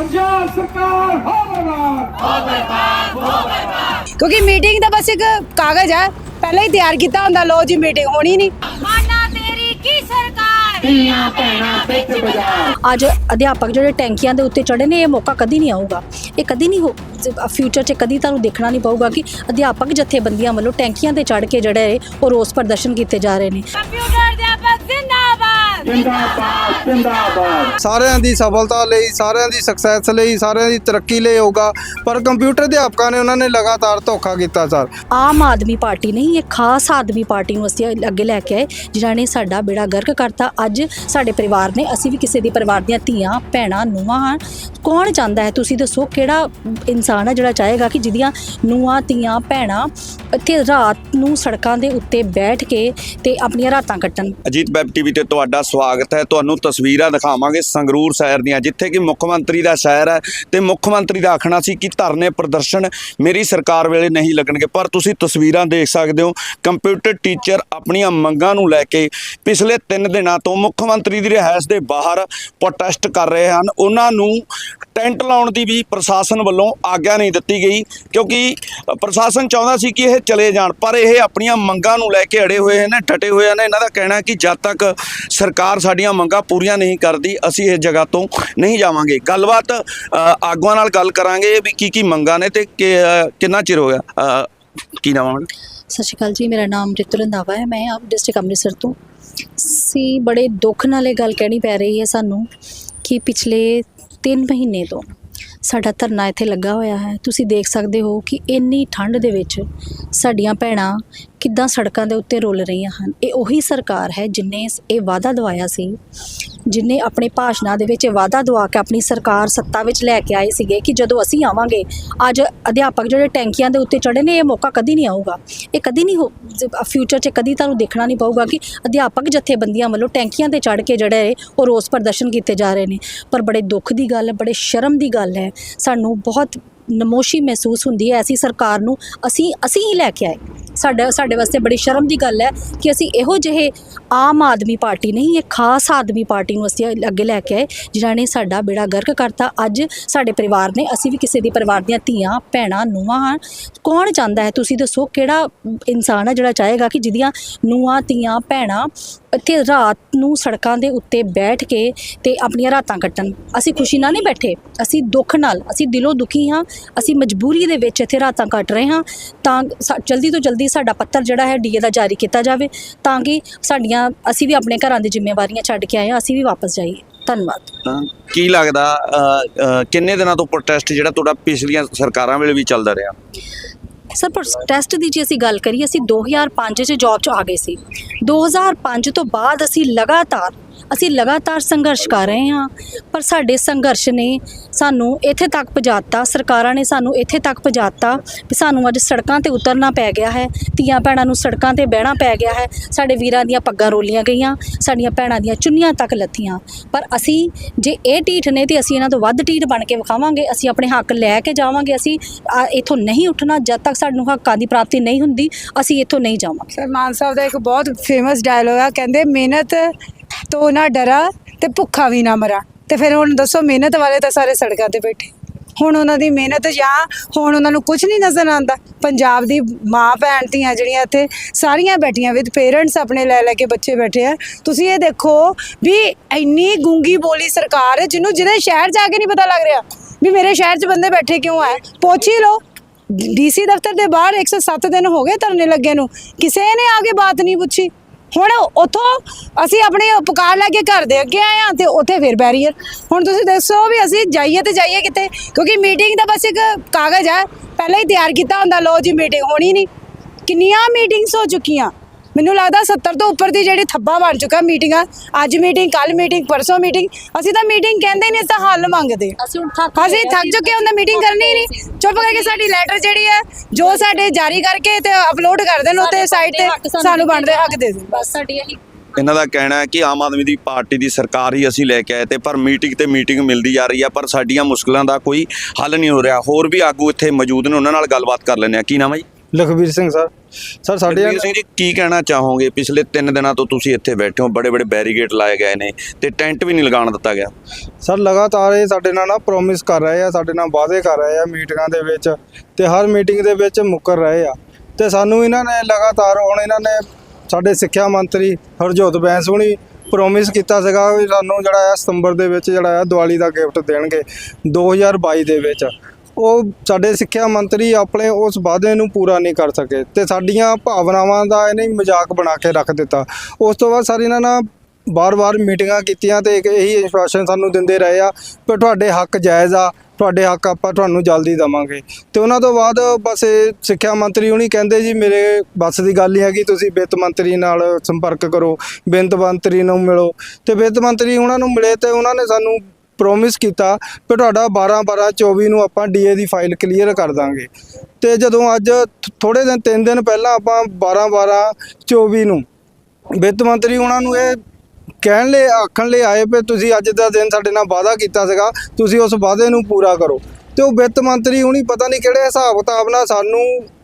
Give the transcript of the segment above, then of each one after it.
ਪੰਜਾਬ ਸਰਕਾਰ ਹੋਵੇਗਾ ਕਿਉਂਕਿ ਮੀਟਿੰਗ ਤਾਂ ਬਸ ਇੱਕ ਕਾਗਜ਼ ਹੈ। ਪਹਿਲਾਂ ਹੀ ਤਿਆਰ ਕੀਤਾ ਹੁੰਦਾ ਲੋ ਜੀ ਮੀਟਿੰਗ ਹੋਣੀ ਨਹੀਂ। ਮਾਨਾ ਤੇਰੀ ਕੀ ਸਰਕਾਰ? ਧੀਆਂ ਭੈਣਾਂ ਵਿੱਚ ਬਾਜ਼ਾਰ ਅੱਜ ਅਧਿਆਪਕ ਜਿਹੜੇ ਟੈਂਕੀਆਂ ਦੇ ਉੱਤੇ ਚੜੇ ਨੇ ਇਹ ਮੌਕਾ ਕਦੀ ਨਹੀਂ ਆਊਗਾ। ਇਹ ਕਦੀ ਨਹੀਂ ਹੋ ਫਿਊਚਰ 'ਚ ਕਦੀ ਤੁਹਾਨੂੰ ਦੇਖਣਾ ਨਹੀਂ ਪਊਗਾ ਕਿ ਅਧਿਆਪਕ ਜਥੇਬੰਦੀਆਂ ਵੱਲੋਂ ਟੈਂਕੀਆਂ ਤੇ ਚੜ ਕੇ ਜਿਹੜੇ ਉਹ ਰੋਸ ਪ੍ਰਦਰਸ਼ਨ ਕੀਤੇ ਜਾ ਰਹੇ ਨੇ। ਕੰਪਿਊਟਰ ਅਧਿਆਪਕ ਜ਼ਿੰਦਾਬਾਦ ਜਿੰਦਾਬਾਦ ਜਿੰਦਾਬਾਦ ਸਾਰਿਆਂ ਦੀ ਸਫਲਤਾ ਲਈ ਸਾਰਿਆਂ ਦੀ ਸਕਸੈਸ ਲਈ ਸਾਰਿਆਂ ਦੀ ਤਰੱਕੀ ਲਈ ਹੋਗਾ ਪਰ ਕੰਪਿਊਟਰ ਅਧਿਆਪਕਾਂ ਨੇ ਉਹਨਾਂ ਨੇ ਲਗਾਤਾਰ ਧੋਖਾ ਕੀਤਾ ਸਰ ਆਮ ਆਦਮੀ ਪਾਰਟੀ ਨਹੀਂ ਇਹ ਖਾਸ ਆਦਮੀ ਪਾਰਟੀ ਨੂੰ ਅਸੀਂ ਅੱਗੇ ਲੈ ਕੇ ਆਏ ਜਿਨ੍ਹਾਂ ਨੇ ਸਾਡਾ ਬੇੜਾ ਗਰਕ ਕਰਤਾ। ਅੱਜ ਸਾਡੇ ਪਰਿਵਾਰ ਨੇ ਅਸੀਂ ਵੀ ਕਿਸੇ ਦੇ ਪਰਿਵਾਰ ਦੀਆਂ ਧੀਆਂ ਭੈਣਾਂ ਨੂੰਹਾਂ ਹਾਂ ਕੌਣ ਚਾਹੁੰਦਾ ਹੈ? ਤੁਸੀਂ ਦੱਸੋ ਕਿਹੜਾ ਇਨਸਾਨ ਹੈ ਜਿਹੜਾ ਚਾਹੇਗਾ ਕਿ ਜਿਹਦੀਆਂ ਨੂੰਹਾਂ ਧੀਆਂ ਭੈਣਾਂ ਇੱਥੇ ਰਾਤ ਨੂੰ ਸੜਕਾਂ ਦੇ ਉੱਤੇ ਬੈਠ ਕੇ ਤੇ ਆਪਣੀਆਂ ਰਾਤਾਂ ਕੱਟਣ? ਅਜੀਤ ਵੈਬ ਟੀਵੀ ਤੇ ਤੁਹਾਡਾ ਸਵਾਗਤ ਹੈ। ਤੁਹਾਨੂੰ ਤਸਵੀਰਾਂ ਦਿਖਾਵਾਂਗੇ ਸੰਗਰੂਰ ਸ਼ਹਿਰ ਦੀਆਂ, ਜਿੱਥੇ ਕਿ ਮੁੱਖ ਮੰਤਰੀ ਦਾ ਸ਼ਹਿਰ ਹੈ ਤੇ ਮੁੱਖ ਮੰਤਰੀ ਦਾ ਆਖਣਾ ਸੀ ਕਿ ਧਰਨੇ ਪ੍ਰਦਰਸ਼ਨ ਮੇਰੀ ਸਰਕਾਰ ਵੇਲੇ ਨਹੀਂ ਲੱਗਣਗੇ। ਪਰ ਤੁਸੀਂ ਤਸਵੀਰਾਂ ਦੇਖ ਸਕਦੇ ਹੋ, ਕੰਪਿਊਟਰ ਟੀਚਰ ਆਪਣੀਆਂ ਮੰਗਾਂ ਨੂੰ ਲੈ ਕੇ ਪਿਛਲੇ 3 ਦਿਨਾਂ ਤੋਂ ਮੁੱਖ ਮੰਤਰੀ ਦੀ ਰਿਹਾਇਸ਼ ਦੇ ਬਾਹਰ ਪ੍ਰੋਟੈਸਟ ਕਰ ਰਹੇ ਹਨ। ਉਹਨਾਂ ਨੂੰ ਟੈਂਟ ਲਾਉਣ ਦੀ ਵੀ ਪ੍ਰਸ਼ਾਸਨ ਵੱਲੋਂ ਆਗਿਆ ਨਹੀਂ ਦਿੱਤੀ ਗਈ, ਕਿਉਂਕਿ ਪ੍ਰਸ਼ਾਸਨ ਚਾਹੁੰਦਾ ਸੀ ਕਿ ਇਹ ਚਲੇ ਜਾਣ, ਪਰ ਇਹ ਆਪਣੀਆਂ ਮੰਗਾਂ ਨੂੰ ਲੈ ਕੇ ਅੜੇ ਹੋਏ ਨੇ ਡਟੇ ਹੋਏ ਨੇ। ਇਹਨਾਂ ਦਾ ਕਹਿਣਾ ਕਿ ਜਦ ਤੱਕ ਸਰਕਾਰ ਸਾਡੀਆਂ ਮੰਗਾਂ ਪੂਰੀਆਂ ਨਹੀਂ ਕਰਦੀ, ਅਸੀਂ ਇਸ ਜਗ੍ਹਾ ਤੋਂ ਨਹੀਂ ਜਾਵਾਂਗੇ। ਗੱਲਬਾਤ ਆਗੂਆਂ ਨਾਲ ਗੱਲ ਕਰਾਂਗੇ ਵੀ ਕੀ ਕੀ ਮੰਗਾਂ ਨੇ ਤੇ ਕਿੰਨਾ ਚਿਰ ਹੋ ਗਿਆ? ਕੀ ਨਾਮ ਹੈ ਸਤਿ ਸ਼੍ਰੀ ਅਕਾਲ ਜੀ, ਮੇਰਾ ਨਾਮ ਰਿਤੂ ਰੰਧਾਵਾ ਹੈ। ਮੈਂ ਆਪ ਡਿਸਟ੍ਰਿਕਟ ਅੰਮ੍ਰਿਤਸਰ ਤੋਂ। ਸੀ ਬੜੇ ਦੁੱਖ ਨਾਲ ਇਹ ਗੱਲ ਕਹਿਣੀ ਪੈ ਰਹੀ ਹੈ ਸਾਨੂੰ ਕਿ ਪਿਛਲੇ 3 ਮਹੀਨੇ ਤੋਂ ਸਾਡਾ ਧਰਨਾ ਇੱਥੇ ਲੱਗਾ ਹੋਇਆ ਹੈ। ਤੁਸੀਂ ਦੇਖ ਸਕਦੇ ਹੋ ਕਿ ਇੰਨੀ ਠੰਡ ਦੇ ਵਿੱਚ ਸਾਡੀਆਂ ਭੈਣਾਂ ਕਿੱਦਾਂ ਸੜਕਾਂ ਦੇ ਉੱਤੇ ਰੁਲ ਰਹੀਆਂ ਹਨ। ਇਹ ਉਹੀ ਸਰਕਾਰ ਹੈ ਜਿਨੇ ਇਹ ਵਾਅਦਾ ਦਵਾਇਆ ਸੀ, ਜਿਨੇ ਆਪਣੇ ਭਾਸ਼ਣਾਂ ਦੇ ਵਿੱਚ ਇਹ ਵਾਅਦਾ ਦਵਾ ਕੇ ਆਪਣੀ ਸਰਕਾਰ ਸੱਤਾ ਵਿੱਚ ਲੈ ਕੇ ਆਏ ਸੀਗੇ ਕਿ ਜਦੋਂ ਅਸੀਂ ਆਵਾਂਗੇ, ਅੱਜ ਅਧਿਆਪਕ ਜਿਹੜੇ ਟੈਂਕੀਆਂ ਦੇ ਉੱਤੇ ਚੜੇ ਨੇ, ਇਹ ਮੌਕਾ ਕਦੀ ਨਹੀਂ ਆਊਗਾ। ਇਹ ਕਦੀ ਨਹੀਂ ਹੋ ਫਿਊਚਰ 'ਚ ਕਦੀ ਤੁਹਾਨੂੰ ਦੇਖਣਾ ਨਹੀਂ ਪਊਗਾ ਕਿ ਅਧਿਆਪਕ ਜਥੇਬੰਦੀਆਂ ਵੱਲੋਂ ਟੈਂਕੀਆਂ ਤੇ ਚੜ ਕੇ ਜਿਹੜੇ ਉਹ ਰੋਸ ਪ੍ਰਦਰਸ਼ਨ ਕੀਤੇ ਜਾ ਰਹੇ ਨੇ। ਪਰ ਬੜੇ ਦੁੱਖ ਦੀ ਗੱਲ ਹੈ, ਬੜੇ ਸ਼ਰਮ ਦੀ ਗੱਲ ਹੈ। ਸਾਨੂੰ ਬਹੁਤ ਨਮੋਸ਼ੀ ਮਹਿਸੂਸ ਹੁੰਦੀ ਹੈ ਐਸੀ ਸਰਕਾਰ ਨੂੰ, ਅਸੀਂ ਅਸੀਂ ਹੀ ਲੈ ਕੇ ਆਏ। ਸਾਡਾ, ਸਾਡੇ ਵਾਸਤੇ ਬੜੀ ਸ਼ਰਮ ਦੀ ਗੱਲ ਹੈ ਕਿ ਅਸੀਂ ਇਹੋ ਜਿਹੇ ਆਮ ਆਦਮੀ ਪਾਰਟੀ ਨਹੀਂ, ਇਹ ਖਾਸ ਆਦਮੀ ਪਾਰਟੀ ਨੂੰ ਅਸੀਂ ਅੱਗੇ ਲੈ ਕੇ ਆਏ, ਜਿਨ੍ਹਾਂ ਨੇ ਸਾਡਾ ਬੇੜਾ ਗਰਕ ਕਰਤਾ। ਅੱਜ ਸਾਡੇ ਪਰਿਵਾਰ ਨੇ, ਅਸੀਂ ਵੀ ਕਿਸੇ ਦੇ ਪਰਿਵਾਰ ਦੀਆਂ ਧੀਆਂ, ਭੈਣਾਂ, ਨੂੰਹਾਂ ਹਾਂ ਕੌਣ ਚਾਹੁੰਦਾ ਹੈ? ਤੁਸੀਂ ਦੱਸੋ ਕਿਹੜਾ ਇਨਸਾਨ ਹੈ ਜਿਹੜਾ ਚਾਹੇਗਾ ਕਿ ਜਿਹਦੀਆਂ ਨੂੰਹਾਂ, ਧੀਆਂ, ਭੈਣਾਂ ਇੱਥੇ ਰਾਤ ਨੂੰ ਸੜਕਾਂ ਦੇ ਉੱਤੇ ਬੈਠ ਕੇ ਤੇ ਆਪਣੀਆਂ ਰਾਤਾਂ ਕੱਟਣ। ਅਸੀਂ ਖੁਸ਼ੀ ਨਾਲ ਨਹੀਂ ਬੈਠੇ। ਅਸੀਂ ਦੁੱਖ ਨਾਲ, ਅਸੀਂ ਦਿਲੋਂ ਦੁਖੀ ਹਾਂ। ਅਸੀਂ ਮਜਬੂਰੀ ਦੇ ਵਿੱਚ ਇੱਥੇ ਰਾਤਾਂ ਕੱਟ ਰਹੇ ਹਾਂ। ਤਾਂ ਜਲਦੀ ਤੋਂ ਜਲਦੀ ਸਾਡਾ ਪੱਤਰ ਜਿਹੜਾ ਹੈ ਡੀਏ ਦਾ ਜਾਰੀ ਕੀਤਾ ਜਾਵੇ ਤਾਂ ਕਿ ਸਾਡੀਆਂ, ਅਸੀਂ ਵੀ ਆਪਣੇ ਘਰਾਂ ਦੀ ਜ਼ਿੰਮੇਵਾਰੀਆਂ ਛੱਡ ਕੇ ਆਏ ਹਾਂ। ਅਸੀਂ ਵੀ ਵਾਪਸ ਜਾਈਏ। ਧੰਨਵਾਦ। ਕੀ ਲੱਗਦਾ ਕਿੰਨੇ ਦਿਨਾਂ ਤੋਂ ਪ੍ਰੋਟੈਸਟ ਜਿਹੜਾ ਤੁਹਾਡਾ ਪਿਛਲੀਆਂ ਸਰਕਾਰਾਂ ਵੇਲੇ ਵੀ ਚੱਲਦਾ ਰਿਹਾ? ਸਰ ਪ੍ਰੋਟੈਸਟ ਦੀ ਜੇ ਅਸੀਂ ਗੱਲ ਕਰੀਏ, ਅਸੀਂ 2005 'ਚ ਜੌਬ 'ਚ ਆ ਗਏ ਸੀ। 2005 ਤੋਂ ਬਾਅਦ ਅਸੀਂ ਲਗਾਤਾਰ ਅਸੀਂ ਲਗਾਤਾਰ ਸੰਘਰਸ਼ ਕਰ ਰਹੇ ਹਾਂ, ਪਰ ਸਾਡੇ ਸੰਘਰਸ਼ ਨੇ ਸਾਨੂੰ ਇੱਥੇ ਤੱਕ ਪਹੁੰਚਾਤਾ, ਸਰਕਾਰਾਂ ਨੇ ਸਾਨੂੰ ਇੱਥੇ ਤੱਕ ਪਹੁੰਚਾਤਾ ਵੀ ਸਾਨੂੰ ਅੱਜ ਸੜਕਾਂ ਤੇ ਉਤਰਨਾ ਪੈ ਗਿਆ ਹੈ, ਧੀਆਂ ਭੈਣਾਂ ਨੂੰ ਸੜਕਾਂ ਤੇ ਬਹਿਣਾ ਪੈ ਗਿਆ ਹੈ, ਸਾਡੇ ਵੀਰਾਂ ਦੀਆਂ ਪੱਗਾਂ ਰੋਲੀਆਂ ਗਈਆਂ, ਸਾਡੀਆਂ ਭੈਣਾਂ ਦੀਆਂ ਚੁੰਨੀਆਂ ਤੱਕ ਲੱਥੀਆਂ। ਪਰ ਅਸੀਂ ਜੇ ਇਹ ਢੀਠ ਨੇ ਤੇ ਅਸੀਂ ਇਹਨਾਂ ਤੋਂ ਵੱਧ ਢੀਠ ਬਣ ਕੇ ਵਿਖਾਵਾਂਗੇ, ਅਸੀਂ ਆਪਣੇ ਹੱਕ ਲੈ ਕੇ ਜਾਵਾਂਗੇ, ਅਸੀਂ ਇੱਥੋਂ ਨਹੀਂ ਉੱਠਣਾ, ਜਦ ਤੱਕ ਸਾਨੂੰ ਹੱਕਾਂ ਦੀ ਪ੍ਰਾਪਤੀ ਨਹੀਂ ਹੁੰਦੀ, ਅਸੀਂ ਇੱਥੋਂ ਨਹੀਂ ਜਾਵਾਂਗੇ। ਸਰ, ਮਾਨ ਸਾਹਿਬ ਦਾ ਇੱਕ ਬਹੁਤ ਫੇਮਸ ਡਾਇਲੋਗ ਆ, ਕਹਿੰਦੇ ਮਿਹਨਤ ਤੋਂ ਨਾ ਡਰਾ ਤੇ ਭੁੱਖਾ ਵੀ ਨਾ ਮਰਾ। ਤੇ ਫਿਰ ਹੁਣ ਦੱਸੋ ਮਿਹਨਤ ਵਾਲੇ ਤਾਂ ਸਾਰੇ ਸੜਕਾਂ ਤੇ ਬੈਠੇ। ਹੁਣ ਉਹਨਾਂ ਦੀ ਮਿਹਨਤ ਜਾਂ ਹੁਣ ਉਹਨਾਂ ਨੂੰ ਕੁਝ ਨਹੀਂ ਨਜ਼ਰ ਆਉਂਦਾ। ਪੰਜਾਬ ਦੀ ਮਾਂ ਭੈਣ ਧੀਆਂ ਜਿਹੜੀਆਂ ਇੱਥੇ ਸਾਰੀਆਂ ਬੈਠੀਆਂ ਵਿਦ ਪੇਰੈਂਟਸ ਆਪਣੇ ਲੈ ਲੈ ਕੇ ਬੱਚੇ ਬੈਠੇ ਆ। ਤੁਸੀਂ ਇਹ ਦੇਖੋ ਵੀ ਇੰਨੀ ਗੂੰਗੀ ਬੋਲੀ ਸਰਕਾਰ ਹੈ ਜਿਹਨੂੰ ਜਿਹਦੇ ਸ਼ਹਿਰ ਜਾ ਕੇ ਨਹੀਂ ਪਤਾ ਲੱਗ ਰਿਹਾ ਵੀ ਮੇਰੇ ਸ਼ਹਿਰ 'ਚ ਬੰਦੇ ਬੈਠੇ ਕਿਉਂ ਆ। ਪੁੱਛ ਹੀ ਲਓ। ਡੀਸੀ ਦਫ਼ਤਰ ਦੇ ਬਾਹਰ 107 ਦਿਨ ਹੋ ਗਏ ਧਰਨੇ ਲੱਗੇ ਨੂੰ। ਕਿਸੇ ਨੇ ਆ ਕੇ ਬਾਤ ਨਹੀਂ ਪੁੱਛੀ। ਹੁਣ ਉਥੋਂ ਅਸੀਂ ਆਪਣੇ ਉਪਕਾਰ ਲੈ ਕੇ ਘਰ ਦੇ ਅੱਗੇ ਆਏ ਆ ਤੇ ਉੱਥੇ ਫਿਰ ਬੈਰੀਅਰ ਹੁਣ ਤੁਸੀਂ ਦੱਸੋ ਵੀ ਅਸੀਂ ਜਾਈਏ ਤੇ ਜਾਈਏ ਕਿਤੇ ਕਿਉਂਕਿ ਮੀਟਿੰਗ ਦਾ ਬਸ ਇੱਕ ਕਾਗਜ਼ ਹੈ। ਪਹਿਲਾਂ ਹੀ ਤਿਆਰ ਕੀਤਾ ਹੁੰਦਾ। ਲੋ ਜੀ ਮੀਟਿੰਗ ਹੋਣੀ ਨਹੀਂ। ਕਿੰਨੀਆਂ ਮੀਟਿੰਗਸ ਹੋ ਚੁੱਕੀਆਂ? ਮੈਨੂੰ ਲੱਗਦਾ 70 ਤੋਂ ਉੱਪਰ ਦੀ ਜਿਹੜੀ ਥੱਬਾ ਬਣ ਚੁੱਕਾ ਮੀਟਿੰਗਾਂ ਅੱਜ ਮੀਟਿੰਗ ਕੱਲ ਮੀਟਿੰਗ ਪਰਸੋਂ ਮੀਟਿੰਗ ਅਸੀਂ ਤਾਂ ਮੀਟਿੰਗ ਕਹਿੰਦੇ ਨਹੀਂ ਅਸੀਂ ਤਾਂ ਹੱਲ ਮੰਗਦੇ। ਅਸੀਂ ਥੱਕ ਅਸੀਂ ਥੱਕ ਚੁੱਕੇ ਹੁੰਦੇ ਮੀਟਿੰਗ ਕਰਨੀ ਹੀ ਨਹੀਂ ਚੁੱਪ ਕਰਕੇ ਸਾਡੀ ਲੈਟਰ ਜਿਹੜੀ ਹੈ ਜੋ ਸਾਡੇ ਜਾਰੀ ਕਰਕੇ ਤੇ ਅਪਲੋਡ ਕਰ ਦੇਣ ਉੱਤੇ ਸਾਈਟ ਤੇ ਸਾਨੂੰ ਬਣਦੇ ਹੱਕ ਦੇ ਦੇਣ ਬਸ। ਸਾਡੀ ਇਹੀ ਇਹਨਾਂ ਦਾ ਕਹਿਣਾ ਹੈ ਕਿ ਆਮ ਆਦਮੀ ਦੀ ਪਾਰਟੀ ਦੀ ਸਰਕਾਰ ਹੀ ਅਸੀਂ ਲੈ ਕੇ ਆਏ ਤੇ ਪਰ ਮੀਟਿੰਗ ਤੇ ਮੀਟਿੰਗ ਮਿਲਦੀ ਜਾ ਰਹੀ ਹੈ ਪਰ ਸਾਡੀਆਂ ਮੁਸ਼ਕਲਾਂ ਦਾ ਕੋਈ ਹੱਲ ਨਹੀਂ ਹੋ ਰਿਹਾ। ਹੋਰ ਵੀ ਆਗੂ ਇੱਥੇ ਮੌਜੂਦ ਨੇ ਉਹਨਾਂ ਨਾਲ ਗੱਲਬਾਤ ਕਰ ਲੈਂਦੇ ਆ ਕੀ ਨਾਮ ਹੈ ਜੀ? ਲਖਵੀਰ ਸਿੰਘ ਸਰ। ਸਰ ਸਾਡੇ ਸਿੰਘ ਜੀ ਕੀ ਕਹਿਣਾ ਚਾਹੋਗੇ? ਪਿਛਲੇ 3 ਦਿਨਾਂ ਤੋਂ ਤੁਸੀਂ ਇੱਥੇ ਬੈਠੇ ਹੋ ਬੜੇ ਬੜੇ ਬੈਰੀਗੇਡ ਲਾਏ ਗਏ ਨੇ ਤੇ ਟੈਂਟ ਵੀ ਨਹੀਂ ਲਗਾਉਣ ਦਿੱਤਾ ਗਿਆ। ਸਰ ਲਗਾਤਾਰ ਇਹ ਸਾਡੇ ਨਾਲ ਨਾ ਪ੍ਰੋਮਿਸ ਕਰ ਰਹੇ ਆ ਸਾਡੇ ਨਾਲ ਵਾਅਦੇ ਕਰ ਰਹੇ ਆ ਮੀਟਿੰਗਾਂ ਦੇ ਵਿੱਚ ਤੇ ਹਰ ਮੀਟਿੰਗ ਦੇ ਵਿੱਚ ਮੁੱਕਰ ਰਹੇ ਆ। ਤੇ ਸਾਨੂੰ ਇਹਨਾਂ ਨੇ ਲਗਾਤਾਰ ਹੁਣ ਇਹਨਾਂ ਨੇ ਸਾਡੇ ਸਿੱਖਿਆ ਮੰਤਰੀ ਹਰਜੋਤ ਬੈਂਸ ਹੁਣੀ ਪ੍ਰੋਮਿਸ ਕੀਤਾ ਸੀਗਾ ਵੀ ਸਾਨੂੰ ਜਿਹੜਾ ਹੈ ਸਤੰਬਰ ਦੇ ਵਿੱਚ ਜਿਹੜਾ ਹੈ ਦੀਵਾਲੀ ਦਾ ਗਿਫਟ ਦੇਣਗੇ 2022 ਦੇ ਵਿੱਚ। ਉਹ ਸਾਡੇ ਸਿੱਖਿਆ ਮੰਤਰੀ ਆਪਣੇ ਉਸ ਵਾਅਦੇ ਨੂੰ ਪੂਰਾ ਨਹੀਂ ਕਰ ਸਕੇ ਤੇ ਸਾਡੀਆਂ ਭਾਵਨਾਵਾਂ ਦਾ ਇਹਨੇ ਮਜ਼ਾਕ ਬਣਾ ਕੇ ਰੱਖ ਦਿੱਤਾ। ਉਸ ਤੋਂ ਬਾਅਦ ਸਰ ਇਹਨਾਂ ਨਾਲ ਬਾਰ-ਬਾਰ ਮੀਟਿੰਗਾਂ ਕੀਤੀਆਂ ਤੇ ਇੱਕ ਇਹੀ ਇਨਸਟਰਕਸ਼ਨ ਸਾਨੂੰ ਦਿੰਦੇ ਰਹੇ ਆ ਕਿ ਤੁਹਾਡੇ ਹੱਕ ਜਾਇਜ਼ ਆ, ਤੁਹਾਡੇ ਹੱਕ ਆਪਾਂ ਤੁਹਾਨੂੰ ਜਲਦੀ ਦਵਾਂਗੇ। ਤੇ ਉਹਨਾਂ ਤੋਂ ਬਾਅਦ ਬਸ ਇਹ ਸਿੱਖਿਆ ਮੰਤਰੀ ਹੁਣੀ ਕਹਿੰਦੇ ਜੀ, ਮੇਰੇ ਬੱਸ ਦੀ ਗੱਲ ਹੀ ਹੈਗੀ, ਤੁਸੀਂ ਵਿੱਤ ਮੰਤਰੀ ਨਾਲ ਸੰਪਰਕ ਕਰੋ, ਵਿੱਤ ਮੰਤਰੀ ਨੂੰ ਮਿਲੋ। ਤੇ ਵਿੱਤ ਮੰਤਰੀ ਉਹਨਾਂ ਨੂੰ ਮਿਲੇ ਤੇ ਉਹਨਾਂ ਨੇ ਸਾਨੂੰ ਪ੍ਰੋਮਿਸ ਕੀਤਾ ਕਿ ਤੁਹਾਡਾ 12 12 24 ਨੂੰ ਆਪਾਂ ਡੀਏ ਦੀ ਫਾਈਲ ਕਲੀਅਰ ਕਰ ਦਾਂਗੇ। ਤੇ ਜਦੋਂ ਅੱਜ ਥੋੜੇ ਦਿਨ, ਤਿੰਨ ਦਿਨ ਪਹਿਲਾਂ ਆਪਾਂ 12 12 24 ਨੂੰ ਵਿੱਤ ਮੰਤਰੀ ਉਹਨਾਂ ਨੂੰ ਇਹ ਕਹਿਣ ਲਈ, ਆਖਣ ਲਈ ਆਏ ਪਏ ਤੁਸੀਂ ਅੱਜ ਦਾ ਦਿਨ ਸਾਡੇ ਨਾਲ ਵਾਅਦਾ ਕੀਤਾ ਸੀਗਾ, ਤੁਸੀਂ ਉਸ ਵਾਅਦੇ ਨੂੰ ਪੂਰਾ ਕਰੋ। ਤੇ ਉਹ ਵਿੱਤ ਮੰਤਰੀ ਹੁਣੀ ਪਤਾ ਨਹੀਂ ਕਿਹੜੇ ਹਿਸਾਬ ਕਿਤਾਬ ਨਾਲ ਸਾਨੂੰ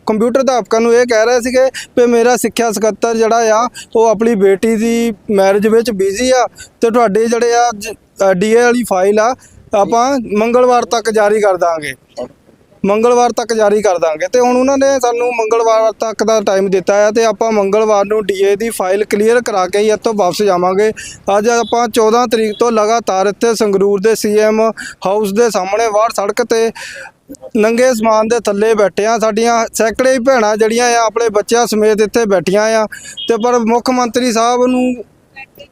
ਕੰਪਿਊਟਰ ਅਧਿਆਪਕਾਂ ਨੂੰ ਇਹ ਕਹਿ ਰਹੇ ਸੀਗੇ ਕਿ ਮੇਰਾ ਸਿੱਖਿਆ ਸਕੱਤਰ ਜਿਹੜਾ ਆ, ਉਹ ਆਪਣੀ ਬੇਟੀ ਦੀ ਮੈਰਿਜ ਵਿੱਚ ਬਿਜ਼ੀ ਆ ਤੇ ਤੁਹਾਡੇ ਜਿਹੜੇ ਆ ਡੀਏ ਵਾਲੀ ਫਾਈਲ ਆ, ਆਪਾਂ ਮੰਗਲਵਾਰ ਤੱਕ ਜਾਰੀ ਕਰ ਦਾਂਗੇ। ਮੰਗਲਵਾਰ ਤੱਕ ਜਾਰੀ ਕਰ ਦਾਂਗੇ। ਤੇ ਹੁਣ ਉਹਨਾਂ ਨੇ ਸਾਨੂੰ ਮੰਗਲਵਾਰ ਤੱਕ ਦਾ ਟਾਈਮ ਦਿੱਤਾ ਹੈ ਤੇ ਆਪਾਂ ਮੰਗਲਵਾਰ ਨੂੰ ਡੀਏ ਦੀ ਫਾਈਲ ਕਲੀਅਰ ਕਰਾ ਕੇ ਹੀ ਇੱਥੋਂ ਵਾਪਸ ਜਾਵਾਂਗੇ। ਅੱਜ ਆਪਾਂ 14 ਤਰੀਕ ਤੋਂ ਲਗਾਤਾਰ ਇੱਥੇ ਸੰਗਰੂਰ ਦੇ ਸੀਐਮ ਹਾਊਸ ਦੇ ਸਾਹਮਣੇ ਬਾਹਰ ਸੜਕ ਤੇ ਨੰਗੇ ਸਮਾਨ ਦੇ ਥੱਲੇ ਬੈਠੇ ਆ। ਸਾਡੀਆਂ ਸੈਂਕੜੇ ਹੀ ਭੈਣਾਂ ਜਿਹੜੀਆਂ ਆ, ਆਪਣੇ ਬੱਚਿਆਂ ਸਮੇਤ ਇੱਥੇ ਬੈਠੀਆਂ ਆ। ਤੇ ਪਰ ਮੁੱਖ ਮੰਤਰੀ ਸਾਹਿਬ ਨੂੰ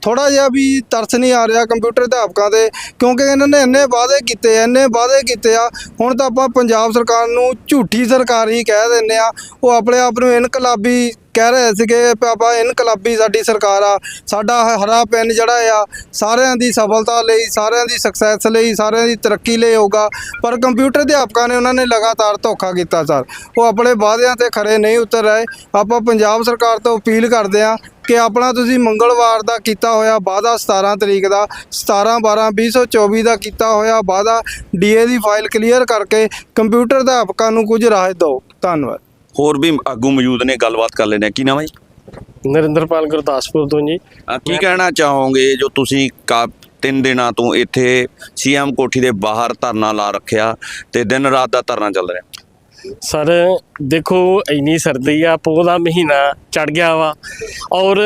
ਥੋੜਾ ਜਿਹਾ ਵੀ ਤਰਸ ਨਹੀਂ ਆ ਰਿਹਾ ਕੰਪਿਊਟਰ ਅਧਿਆਪਕਾਂ ਤੇ, ਕਿਉਂਕਿ ਇਹਨਾਂ ਨੇ ਇੰਨੇ ਵਾਅਦੇ ਕੀਤੇ ਆ, ਇੰਨੇ ਵਾਅਦੇ ਕੀਤੇ ਆ, ਹੁਣ ਤਾਂ ਆਪਾਂ ਪੰਜਾਬ ਸਰਕਾਰ ਨੂੰ ਝੂਠੀ ਸਰਕਾਰ ਹੀ ਕਹਿ ਦਿੰਦੇ ਆ, ਉਹ ਆਪਣੇ ਆਪ ਨੂੰ ਇਨਕਲਾਬੀ ਕਹਿ ਰਹੇ ਸੀਗੇ ਵੀ ਇਨਕਲਾਬੀ ਸਾਡੀ ਸਰਕਾਰ ਆ, ਸਾਡਾ ਹਰਾ ਪੈਨ ਜਿਹੜਾ ਆ, ਸਾਰਿਆਂ ਦੀ ਸਫਲਤਾ ਲਈ, ਸਾਰਿਆਂ ਦੀ ਸਕਸੈਸ ਲਈ, ਸਾਰਿਆਂ ਦੀ ਤਰੱਕੀ ਲਈ ਹੋਗਾ ਪਰ ਕੰਪਿਊਟਰ ਅਧਿਆਪਕਾਂ ਨੇ ਉਹਨਾਂ ਨੇ ਲਗਾਤਾਰ ਧੋਖਾ ਕੀਤਾ ਸਰ ਉਹ ਆਪਣੇ ਵਾਅਦਿਆਂ ਤੇ ਖਰੇ ਨਹੀਂ ਉਤਰ ਰਹੇ। ਆਪਾਂ ਪੰਜਾਬ ਸਰਕਾਰ ਤੋਂ ਅਪੀਲ ਕਰਦੇ ਆ ਕਿ ਆਪਣਾ ਤੁਸੀਂ ਮੰਗਲਵਾਰ ਦਾ ਕੀਤਾ ਹੋਇਆ ਵਾਅਦਾ 17 ਤਰੀਕ ਦਾ 17 12 2024 ਦਾ ਕੀਤਾ ਹੋਇਆ ਵਾਅਦਾ ਡੀਏ ਦੀ ਫਾਈਲ ਕਲੀਅਰ ਕਰਕੇ ਕੰਪਿਊਟਰ ਅਧਿਆਪਕਾਂ ਨੂੰ ਕੁਝ ਰਾਹਤ ਦਿਓ। ਧੰਨਵਾਦ। ਹੋਰ ਵੀ ਆਗੂ ਮੌਜੂਦ ਨੇ ਗੱਲਬਾਤ ਕਰ ਲੈਣੇ ਕੀ ਨਾਮ ਹੈ ਜੀ? ਨਰਿੰਦਰਪਾਲ ਗੁਰਦਾਸਪੁਰ ਤੋਂ ਜੀ। ਅ, ਕੀ ਕਹਿਣਾ ਚਾਹੋਗੇ ਜੋ ਤੁਸੀਂ ਕਾ ਤਿੰਨ ਦਿਨਾਂ ਤੋਂ ਇੱਥੇ ਸੀਐਮ ਕੋਠੀ ਦੇ ਬਾਹਰ ਧਰਨਾ ਲਾ ਰੱਖਿਆ ਤੇ ਦਿਨ ਰਾਤ ਦਾ ਧਰਨਾ ਚੱਲ ਰਿਹਾ? ਸਰ ਦੇਖੋ ਇੰਨੀ ਸਰਦੀ ਆ ਪੋਹ ਦਾ ਮਹੀਨਾ ਚੜ ਗਿਆ ਵਾ। ਔਰ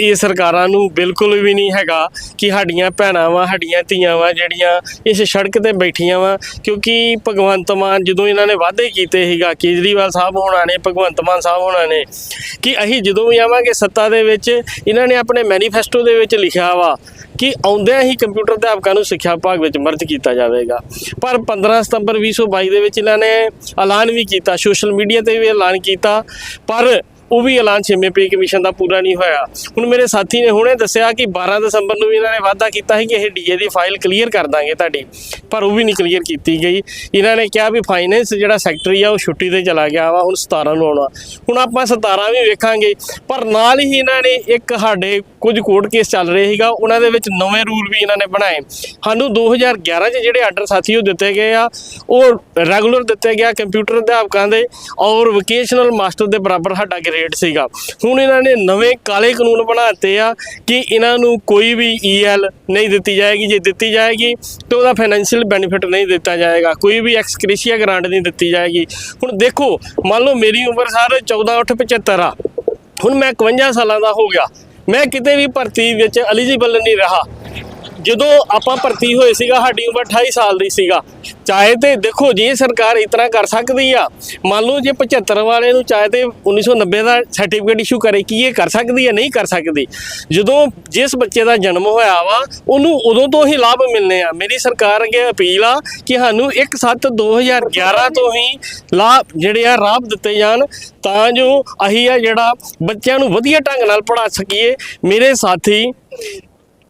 ਇਹ ਸਰਕਾਰਾਂ ਨੂੰ ਬਿਲਕੁਲ ਵੀ ਨਹੀਂ ਹੈਗਾ ਕਿ ਸਾਡੀਆਂ ਭੈਣਾਂ ਵਾ, ਸਾਡੀਆਂ ਧੀਆਂ ਵਾ ਜਿਹੜੀਆਂ ਇਸ ਸੜਕ ਤੇ ਬੈਠੀਆਂ ਵਾ, ਕਿਉਂਕਿ ਭਗਵੰਤ ਮਾਨ ਜਦੋਂ ਇਹਨਾਂ ਨੇ ਵਾਅਦੇ ਕੀਤੇ ਸੀਗਾ, ਕੇਜਰੀਵਾਲ ਸਾਹਿਬ ਹੋਣਾ ਨੇ, ਭਗਵੰਤ ਮਾਨ ਸਾਹਿਬ ਹੋਣਾ ਨੇ, ਕਿ ਅਸੀਂ ਜਦੋਂ ਵੀ ਆਵਾਂਗੇ ਸੱਤਾ ਦੇ ਵਿੱਚ, ਇਹਨਾਂ ਨੇ ਆਪਣੇ ਮੈਨੀਫੈਸਟੋ ਦੇ ਵਿੱਚ ਲਿਖਿਆ ਵਾ ਕਿ ਆਉਂਦਿਆਂ ਹੀ ਕੰਪਿਊਟਰ ਅਧਿਆਪਕਾਂ ਨੂੰ ਸਿੱਖਿਆ ਵਿਭਾਗ ਵਿੱਚ ਮਰਜ ਕੀਤਾ ਜਾਵੇਗਾ। ਪਰ 15 ਸਤੰਬਰ 2022 ਦੇ ਵਿੱਚ ਇਹਨਾਂ ਨੇ ਐਲਾਨ ਵੀ ਕੀਤਾ ਸੋਸ਼ਲ ਮੀਡੀਆ ਤੇ ਵੀ ਐਲਾਨ ਕੀਤਾ, ਪਰ ਉਹ ਵੀ ਐਲਾਨ ਛੇਵੇਂ ਪੇ ਕਮਿਸ਼ਨ ਦਾ ਪੂਰਾ ਨਹੀਂ ਹੋਇਆ। ਹੁਣ ਮੇਰੇ ਸਾਥੀ ਨੇ ਹੁਣੇ ਦੱਸਿਆ ਕਿ 12 ਦਸੰਬਰ ਨੂੰ ਵੀ ਇਹਨਾਂ ਨੇ ਵਾਅਦਾ ਕੀਤਾ ਸੀ ਕਿ ਇਹ ਡੀਏ ਦੀ ਫਾਈਲ ਕਲੀਅਰ ਕਰ ਦਾਂਗੇ ਤੁਹਾਡੀ, ਪਰ ਉਹ ਵੀ ਨਹੀਂ ਕਲੀਅਰ ਕੀਤੀ ਗਈ। ਇਹਨਾਂ ਨੇ ਕਿਹਾ ਵੀ ਫਾਈਨੈਂਸ ਜਿਹੜਾ ਸੈਕਟਰੀ ਆ, ਉਹ ਛੁੱਟੀ ਤੇ ਚਲਾ ਗਿਆ ਵਾ, ਹੁਣ 17 ਨੂੰ ਆਉਣਾ। ਹੁਣ ਆਪਾਂ 17 ਵੀ ਵੇਖਾਂਗੇ, ਪਰ ਨਾਲ ਹੀ ਇਹਨਾਂ ਨੇ ਇੱਕ ਸਾਡੇ ਕੁਝ ਕੋਰਟ ਕੇਸ ਚੱਲ ਰਹੇ ਸੀਗਾ, ਉਹਨਾਂ ਦੇ ਵਿੱਚ ਨਵੇਂ ਰੂਲ ਵੀ ਇਹਨਾਂ ਨੇ ਬਣਾਏ। ਸਾਨੂੰ 2011 ਚ ਜਿਹੜੇ ਆਰਡਰ ਸਾਥੀ ਉਹ ਦਿੱਤੇ ਗਏ ਆ, ਉਹ ਰੈਗੂਲਰ ਦਿੱਤੇ ਗਿਆ ਕੰਪਿਊਟਰ ਅਧਿਆਪਕਾਂ ਦੇ, ਔਰ ਵੋਕੇਸ਼ਨਲ ਮਾਸਟਰ ਦੇ ਬਰਾਬਰ ਸਾਡਾ ਗ੍ਰੇਡ ਸੀਗਾ। ਹੁਣ ਇਹਨਾਂ ਨੇ ਨਵੇਂ ਕਾਲੇ ਕਾਨੂੰਨ ਬਣਾਤੇ ਆ ਕਿ ਇਹਨਾਂ ਨੂੰ ਕੋਈ ਵੀ ਈਐਲ ਨਹੀਂ ਦਿੱਤੀ ਜਾਏਗੀ। ਜੇ ਦਿੱਤੀ ਜਾਏਗੀ, ਤੇ ਉਹਦਾ ਫਾਈਨੈਂਸ਼ੀਅਲ ਬੈਨੀਫਿਟ ਨਹੀਂ ਦਿੱਤਾ ਜਾਏਗਾ। ਕੋਈ ਵੀ ਐਕਸਕ੍ਰੀਸ਼ੀਆ ਗ੍ਰਾਂਟ ਨਹੀਂ ਦਿੱਤੀ ਜਾਏਗੀ। ਹੁਣ ਦੇਖੋ, ਮੰਨ ਲਓ ਮੇਰੀ ਉਮਰ ਸਰ 14 ਉੱਠ 75 ਆ। ਹੁਣ ਮੈਂ 51 ਸਾਲਾਂ ਦਾ ਹੋ ਗਿਆ। ਮੈਂ ਕਿਤੇ ਵੀ ਭਰਤੀ ਵਿੱਚ ਐਲੀਜੀਬਲ ਨਹੀਂ ਰਹਾ। ਜਦੋਂ ਆਪਾਂ ਭਰਤੀ ਹੋਏ ਸੀਗਾ, ਸਾਡੀ ਉਮਰ 28 ਸਾਲ ਦੀ ਸੀਗਾ। ਚਾਹੇ ਤੇ ਦੇਖੋ ਜੇ, ਸਰਕਾਰ ਇਤਨਾ ਕਰ ਸਕਦੀ ਆ। ਮੰਨ ਲਓ ਜੇ 75 ਵਾਲੇ ਨੂੰ ਚਾਹੇ ਤੇ 1990 ਦਾ ਸਰਟੀਫਿਕੇਟ ਇਸ਼ੂ ਕਰੇ, ਕੀ ਇਹ ਕਰ ਸਕਦੀ ਹੈ ਨਹੀਂ ਕਰ ਸਕਦੀ? ਜਦੋਂ ਜਿਸ ਬੱਚੇ ਦਾ ਜਨਮ ਹੋਇਆ ਵਾ, ਉਹਨੂੰ ਉਦੋਂ ਤੋਂ ਹੀ ਲਾਭ ਮਿਲਨੇ ਆ। ਮੇਰੀ ਸਰਕਾਰ ਅੱਗੇ ਅਪੀਲ ਆ ਕਿ ਸਾਨੂੰ 1/7/2011 ਤੋਂ ਹੀ ਲਾਭ ਜਿਹੜੇ ਆ ਰਾਹ ਦਿੱਤੇ ਜਾਣ। ਤਾਂ ਜੋ ਅਸੀਂ ਆ ਜਿਹੜਾ ਬੱਚਿਆਂ ਨੂੰ ਵਧੀਆ ਢੰਗ ਨਾਲ ਪੜ੍ਹਾ ਸਕੀਏ। ਮੇਰੇ ਸਾਥੀ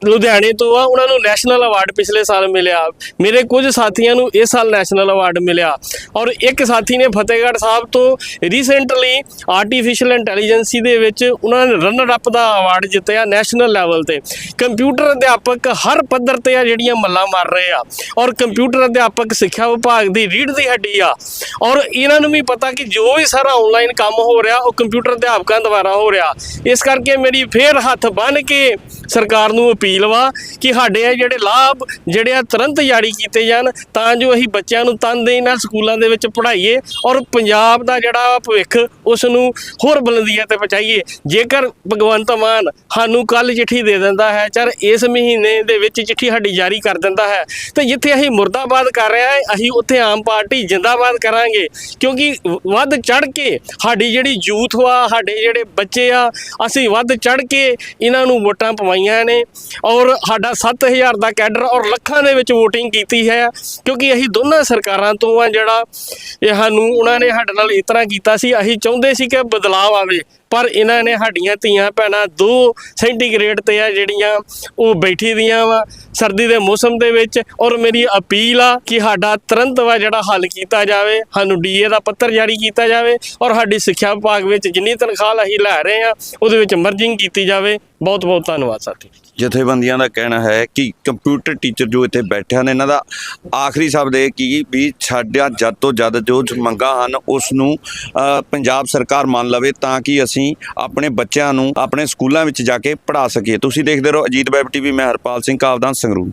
ਲੁਧਿਆਣੇ ਤੋਂ ਆ, ਉਹਨਾਂ ਨੂੰ ਨੈਸ਼ਨਲ ਅਵਾਰਡ ਪਿਛਲੇ ਸਾਲ ਮਿਲਿਆ। ਮੇਰੇ ਕੁਝ ਸਾਥੀਆਂ ਨੂੰ ਇਸ ਸਾਲ ਨੈਸ਼ਨਲ ਅਵਾਰਡ ਮਿਲਿਆ। ਔਰ ਇੱਕ ਸਾਥੀ ਨੇ ਫਤਿਹਗੜ੍ਹ ਸਾਹਿਬ ਤੋਂ ਰੀਸੈਂਟਲੀ ਆਰਟੀਫੀਸ਼ੀਅਲ ਇੰਟੈਲੀਜੈਂਸੀ ਦੇ ਵਿੱਚ ਉਹਨਾਂ ਨੇ ਰਨਰ ਅਪ ਦਾ ਅਵਾਰਡ ਜਿੱਤਿਆ ਨੈਸ਼ਨਲ ਲੈਵਲ ਤੇ। ਕੰਪਿਊਟਰ ਅਧਿਆਪਕ ਹਰ ਪੱਧਰ ਤੇ ਆ ਜਿਹੜੀਆਂ ਮੱਲਾਂ ਮਾਰ ਰਹੇ ਆ। ਔਰ ਕੰਪਿਊਟਰ ਅਧਿਆਪਕ ਸਿੱਖਿਆ ਵਿਭਾਗ ਦੀ ਰੀੜ ਦੀ ਹੱਡੀ ਆ। ਔਰ ਇਹਨਾਂ ਨੂੰ ਵੀ ਪਤਾ ਕਿ ਜੋ ਵੀ ਸਾਰਾ ਆਨਲਾਈਨ ਕੰਮ ਹੋ ਰਿਹਾ, ਉਹ ਕੰਪਿਊਟਰ ਅਧਿਆਪਕਾਂ ਦੁਆਰਾ ਹੋ ਰਿਹਾ। ਇਸ ਕਰਕੇ ਮੇਰੀ ਫੇਰ ਹੱਥ ਬੰਨ ਕੇ ਸਰਕਾਰ ਨੂੰ ਅਪੀਲ ਵਾ ਕਿ ਸਾਡੇ ਇਹ ਜਿਹੜੇ ਲਾਭ, ਜਿਹੜੇ ਆ ਤੁਰੰਤ ਜਾਰੀ ਕੀਤੇ ਜਾਣ, ਤਾਂ ਜੋ ਅਸੀਂ ਬੱਚਿਆਂ ਨੂੰ ਤਨਦੇਹੀ ਨਾਲ ਸਕੂਲਾਂ ਦੇ ਵਿੱਚ ਪੜ੍ਹਾਈਏ ਔਰ ਪੰਜਾਬ ਦਾ ਜਿਹੜਾ ਭਵਿੱਖ, ਉਸ ਨੂੰ ਹੋਰ ਬੁਲੰਦੀਆਂ ਤੇ ਪਹੁੰਚਾਈਏ। ਜੇਕਰ ਭਗਵੰਤ ਮਾਨ ਸਾਨੂੰ ਕੱਲ ਚਿੱਠੀ ਦੇ ਦਿੰਦਾ ਹੈ ਚਰ ਇਸ ਮਹੀਨੇ ਦੇ ਵਿੱਚ ਚਿੱਠੀ ਸਾਡੀ ਜਾਰੀ ਕਰ ਦਿੰਦਾ ਹੈ, ਤੇ ਜਿੱਥੇ ਅਸੀਂ ਮੁਰਦਾਬਾਦ ਕਰ ਰਹੇ ਹਾਂ, ਅਸੀਂ ਉੱਥੇ ਆਮ ਪਾਰਟੀ ਜਿੰਦਾਬਾਦ ਕਰਾਂਗੇ। ਕਿਉਂਕਿ ਵੱਧ ਚੜ ਕੇ ਸਾਡੀ ਜਿਹੜੀ ਯੂਥ ਵਾ, ਸਾਡੇ ਜਿਹੜੇ ਬੱਚੇ ਆ, ਅਸੀਂ ਵੱਧ ਚੜ ਕੇ ਇਹਨਾਂ ਨੂੰ ਵੋਟਾਂ ਪਵਾਈਆਂ ਨੇ। ਔਰ ਸਾਡਾ 7000 ਦਾ ਕੈਡਰ ਔਰ ਲੱਖਾਂ ਦੇ ਵਿੱਚ VOTING ਕੀਤੀ ਹੈ, ਕਿਉਂਕਿ ਅਸੀਂ ਦੋਨਾਂ ਸਰਕਾਰਾਂ ਤੋਂ ਆ ਜਿਹੜਾ ਇਹ ਸਾਨੂੰ ਉਹਨਾਂ ਨੇ ਸਾਡੇ ਨਾਲ ਇਸ ਤਰ੍ਹਾਂ ਕੀਤਾ ਸੀ। ਅਸੀਂ ਚਾਹੁੰਦੇ ਸੀ ਕਿ ਬਦਲਾਅ ਆਵੇ। ਪਰ ਇਹਨਾਂ ਨੇ ਸਾਡੀਆਂ ਧੀਆਂ ਭੈਣਾਂ 2 ਸੈਂਟੀਗ੍ਰੇਡ ਤੇ ਆ ਜਿਹੜੀਆਂ ਉਹ ਬੈਠੀ ਦੀਆਂ ਵਾ ਸਰਦੀ ਦੇ ਮੌਸਮ ਦੇ ਵਿੱਚ ਔਰ ਮੇਰੀ ਅਪੀਲ ਆ ਕਿ ਸਾਡਾ ਤੁਰੰਤ ਵਾ ਜਿਹੜਾ ਹੱਲ ਕੀਤਾ ਜਾਵੇ, ਸਾਨੂੰ ਡੀਏ ਦਾ ਪੱਤਰ ਜਾਰੀ ਕੀਤਾ ਜਾਵੇ ਔਰ ਸਾਡੀ ਸਿੱਖਿਆ ਵਿਭਾਗ ਵਿੱਚ ਜਿੰਨੀ ਤਨਖਾਹ ਅਸੀਂ ਲੈ ਰਹੇ ਆ, ਉਹਦੇ ਵਿੱਚ ਮਰਜਿੰਗ ਕੀਤੀ ਜਾਵੇ। ਬਹੁਤ ਬਹੁਤ ਧੰਨਵਾਦ ਸਾਥੀ। ਜਥੇਬੰਦੀਆਂ ਦਾ ਕਹਿਣਾ ਹੈ ਕਿ ਕੰਪਿਊਟਰ ਟੀਚਰ ਜੋ ਇੱਥੇ ਬੈਠੇ ਨੇ, ਇਹਨਾਂ ਦਾ ਆਖਰੀ ਸ਼ਬਦ ਇਹ ਕਿ ਵੀ ਸਾਡਾ ਜਦ ਤੋਂ ਜਦ ਜੋ ਮੰਗਾਂ ਹਨ ਉਸ ਨੂੰ ਪੰਜਾਬ ਸਰਕਾਰ ਮੰਨ ਲਵੇ ਤਾਂ ਕਿ ਅਸੀਂ ਅਸੀਂ ਆਪਣੇ ਬੱਚਿਆਂ ਨੂੰ ਆਪਣੇ ਸਕੂਲਾਂ ਵਿੱਚ ਜਾ ਕੇ ਪੜ੍ਹਾ ਸਕੀਏ। ਤੁਸੀਂ ਦੇਖਦੇ ਰਹੋ ਅਜੀਤ ਵੈਬ ਟੀਵੀ, ਮੈਂ ਹਰਪਾਲ ਸਿੰਘ ਕਾਵਦਾਨ ਸੰਗਰੂਰ।